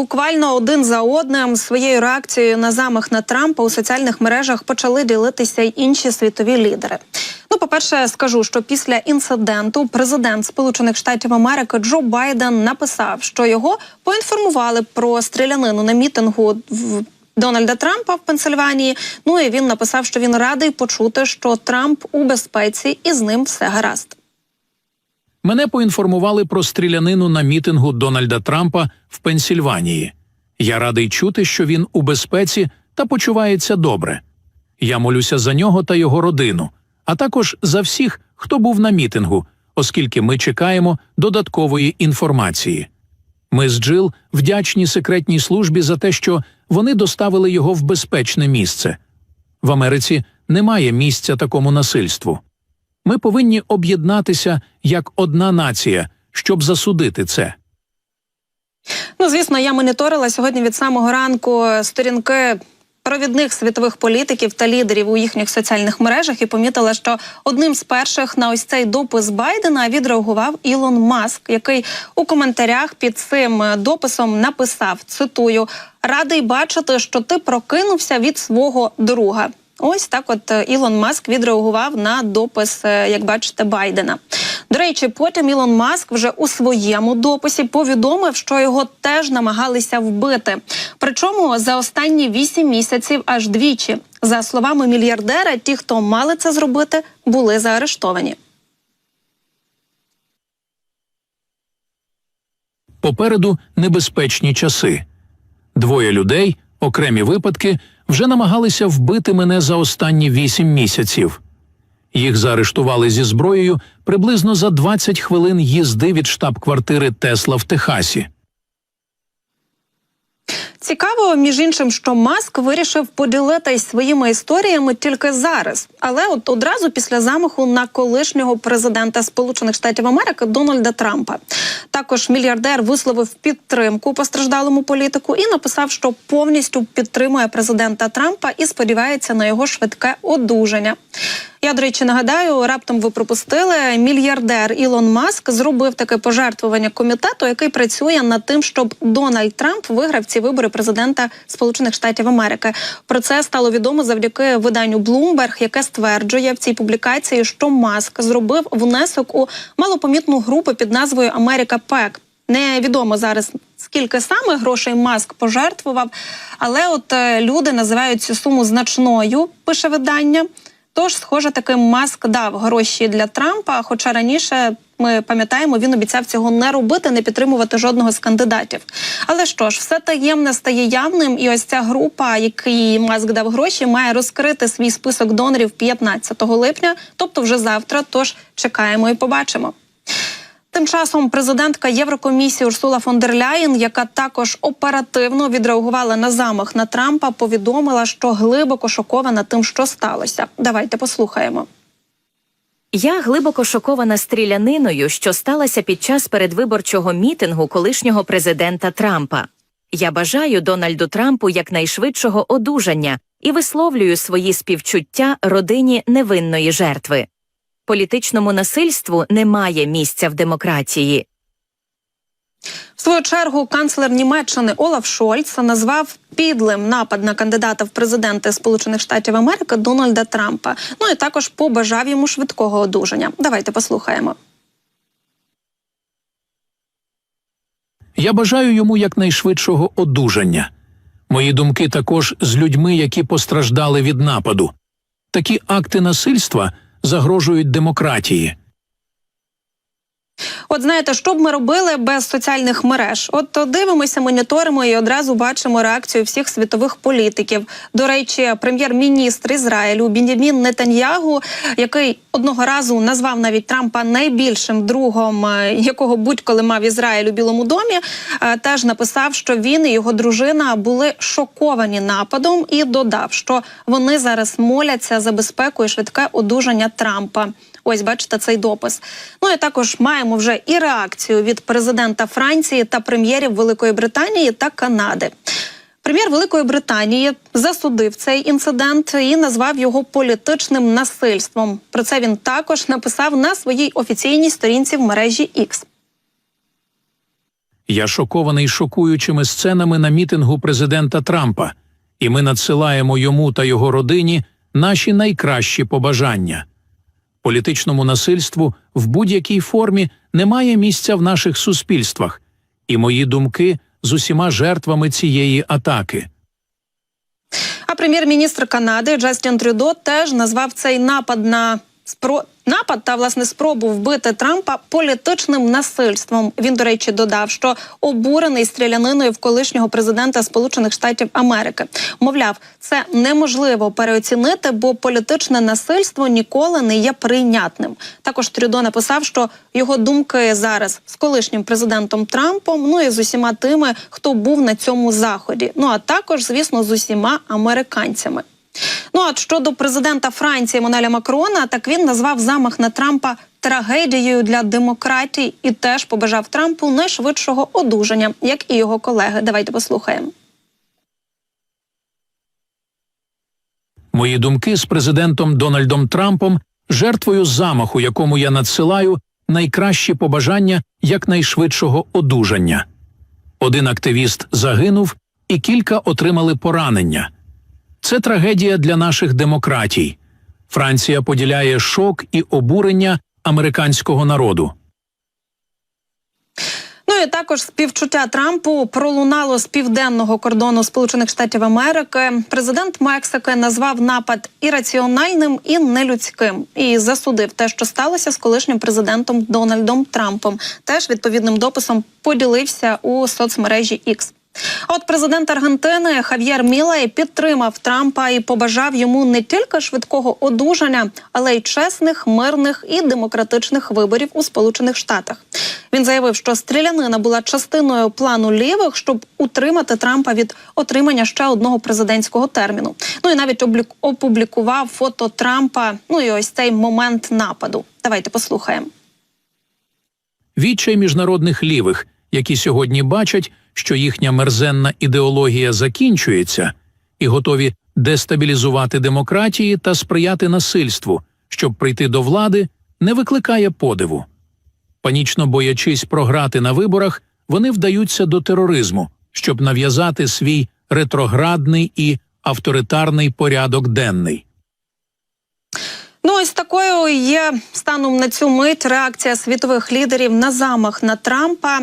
Буквально один за одним своєю реакцією на замах на Трампа у соціальних мережах почали ділитися й інші світові лідери. Ну, по-перше, скажу, що після інциденту президент Сполучених Штатів Америки Джо Байден написав, що його поінформували про стрілянину на мітингу в Дональда Трампа в Пенсильванії. Ну і він написав, що він радий почути, що Трамп у безпеці і з ним все гаразд. Мене поінформували про стрілянину на мітингу Дональда Трампа в Пенсільванії. Я радий чути, що він у безпеці та почувається добре. Я молюся за нього та його родину, а також за всіх, хто був на мітингу, оскільки ми чекаємо додаткової інформації. Ми з Джил вдячні секретній службі за те, що вони доставили його в безпечне місце. В Америці немає місця такому насильству. Ми повинні об'єднатися як одна нація, щоб засудити це. Ну, звісно, я моніторила сьогодні від самого ранку сторінки провідних світових політиків та лідерів у їхніх соціальних мережах і помітила, що одним з перших на ось цей допис Байдена відреагував Ілон Маск, який у коментарях під цим дописом написав: цитую: радий бачити, що ти прокинувся від свого друга. Ось так, от е, Ілон Маск відреагував на допис, е, як бачите, Байдена. До речі, потім Ілон Маск вже у своєму дописі повідомив, що його теж намагалися вбити. Причому за останні вісім місяців аж двічі. За словами мільярдера, ті, хто мали це зробити, були заарештовані. Попереду небезпечні часи. Двоє людей, окремі випадки, вже намагалися вбити мене за останні вісім місяців. Їх заарештували зі зброєю приблизно за 20 хвилин їзди від штаб-квартири Тесла в Техасі. Цікаво, між іншим, що Маск вирішив поділитись своїми історіями тільки зараз, але от одразу після замаху на колишнього президента Сполучених Штатів Америки Дональда Трампа. Також мільярдер висловив підтримку постраждалому політику і написав, що повністю підтримує президента Трампа і сподівається на його швидке одужання. Я, до речі, нагадаю, раптом ви пропустили. Мільярдер Ілон Маск зробив таке пожертвування комітету, який працює над тим, щоб Дональд Трамп виграв ці вибори президента Сполучених Штатів Америки. Про це стало відомо завдяки виданню Bloomberg, яке стверджує в цій публікації, що Маск зробив внесок у малопомітну групу під назвою Америка Пек. Невідомо зараз скільки саме грошей маск пожертвував, але от е, люди називають цю суму значною. Пише видання. Тож, схоже, таки маск дав гроші для Трампа. Хоча раніше ми пам'ятаємо, він обіцяв цього не робити, не підтримувати жодного з кандидатів. Але що ж, все таємне стає явним, і ось ця група, якій маск дав гроші, має розкрити свій список донорів 15 липня, тобто вже завтра. Тож чекаємо і побачимо. Тим часом президентка Єврокомісії Урсула фон дер Ляєн, яка також оперативно відреагувала на замах на Трампа, повідомила, що глибоко шокована тим, що сталося. Давайте послухаємо. Я глибоко шокована стріляниною, що сталася під час передвиборчого мітингу колишнього президента Трампа. Я бажаю Дональду Трампу якнайшвидшого одужання і висловлюю свої співчуття родині невинної жертви. Політичному насильству немає місця в демократії. В свою чергу канцлер Німеччини Олаф Шольц назвав підлим напад на кандидата в президенти Сполучених Штатів Америки Дональда Трампа. Ну і також побажав йому швидкого одужання. Давайте послухаємо. Я бажаю йому якнайшвидшого одужання. Мої думки також з людьми, які постраждали від нападу. Такі акти насильства загрожують демократії. От знаєте, що б ми робили без соціальних мереж? От дивимося, моніторимо і одразу бачимо реакцію всіх світових політиків. До речі, прем'єр-міністр Ізраїлю Бінямін Нетаньягу, який одного разу назвав навіть Трампа найбільшим другом, е, якого будь-коли мав Ізраїль у Білому домі, е, теж написав, що він і його дружина були шоковані нападом, і додав, що вони зараз моляться за безпеку і швидке одужання Трампа. Ось бачите цей допис. Ну і також маємо вже і реакцію від президента Франції та прем'єрів Великої Британії та Канади. Прем'єр Великої Британії засудив цей інцидент і назвав його політичним насильством. Про це він також написав на своїй офіційній сторінці в мережі X. Я шокований шокуючими сценами на мітингу президента Трампа, і ми надсилаємо йому та його родині наші найкращі побажання. Політичному насильству в будь-якій формі немає місця в наших суспільствах, і мої думки з усіма жертвами цієї атаки. А прем'єр-міністр Канади Джастін Трюдо теж назвав цей напад на спро... напад та власне спробу вбити Трампа політичним насильством. Він, до речі, додав, що обурений стріляниною в колишнього президента Сполучених Штатів Америки. Мовляв, це неможливо переоцінити, бо політичне насильство ніколи не є прийнятним. Також Трюдо написав, що його думки зараз з колишнім президентом Трампом, ну і з усіма тими, хто був на цьому заході. Ну а також, звісно, з усіма американцями. Ну а щодо президента Франції Монеля Макрона, так він назвав замах на Трампа трагедією для демократії і теж побажав Трампу найшвидшого одужання, як і його колеги. Давайте послухаємо. Мої думки з президентом Дональдом Трампом, жертвою замаху, якому я надсилаю найкращі побажання якнайшвидшого одужання. Один активіст загинув, і кілька отримали поранення. Це трагедія для наших демократій. Франція поділяє шок і обурення американського народу. Ну і також співчуття Трампу пролунало з південного кордону Сполучених Штатів Америки. Президент Мексики назвав напад ірраціональним і нелюдським і засудив те, що сталося з колишнім президентом Дональдом Трампом. Теж відповідним дописом поділився у соцмережі X. От президент Аргентини Хав'єр Мілей підтримав Трампа і побажав йому не тільки швидкого одужання, але й чесних, мирних і демократичних виборів у Сполучених Штатах. Він заявив, що стрілянина була частиною плану лівих, щоб утримати Трампа від отримання ще одного президентського терміну. Ну і навіть облік- опублікував фото Трампа. Ну і ось цей момент нападу. Давайте послухаємо. Відчай міжнародних лівих, які сьогодні бачать, що їхня мерзенна ідеологія закінчується, і готові дестабілізувати демократії та сприяти насильству, щоб прийти до влади, не викликає подиву. Панічно боячись програти на виборах, вони вдаються до тероризму, щоб нав'язати свій ретроградний і авторитарний порядок денний. Ну, ось такою є станом на цю мить реакція світових лідерів на замах на Трампа.